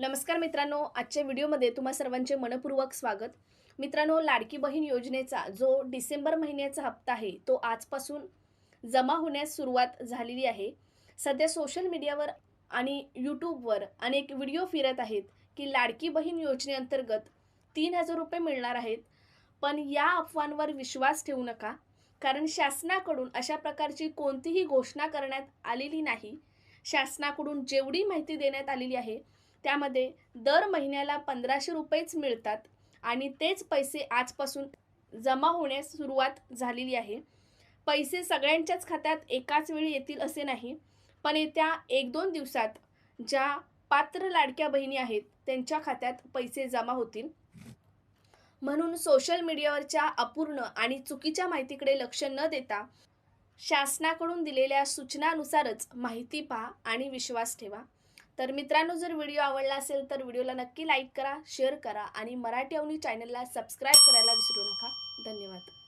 नमस्कार मित्रांनो आजच्या व्हिडिओमध्ये तुम्हा सर्वांचे मनपूर्वक स्वागत. मित्रांनो लाडकी बहीण योजनेचा जो डिसेंबर महिन्याचा हप्ता आहे तो आजपासून जमा होण्यास सुरुवात झालेली आहे. सध्या सोशल मीडियावर आणि यूट्यूबवर अनेक व्हिडिओ फिरत आहेत की लाडकी बहीण योजनेअंतर्गत तीन हजार रुपये मिळणार आहेत. पण या अफवांवर विश्वास ठेवू नका कारण शासनाकडून अशा प्रकारची कोणतीही घोषणा करण्यात आलेली नाही. शासनाकडून जेवढी माहिती देण्यात आलेली आहे त्यामध्ये दर महिन्याला पंधराशे रुपयेच मिळतात आणि तेच पैसे आजपासून जमा होण्यास सुरुवात झालेली आहे. पैसे सगळ्यांच्याच खात्यात एकाच वेळी येतील असे नाही पण येत्या एक दोन दिवसात ज्या पात्र लाडक्या बहिणी आहेत त्यांच्या खात्यात पैसे जमा होतील. म्हणून सोशल मीडियावरच्या अपूर्ण आणि चुकीच्या माहितीकडे लक्ष न देता शासनाकडून दिलेल्या सूचनानुसारच माहिती पहा आणि विश्वास ठेवा. तर मित्रांनो जर व्हिडिओ आवडला असेल तर व्हिडिओला नक्की लाईक करा शेअर करा आणि मराठी अवनी चॅनलला सबस्क्राईब करायला विसरू नका. धन्यवाद.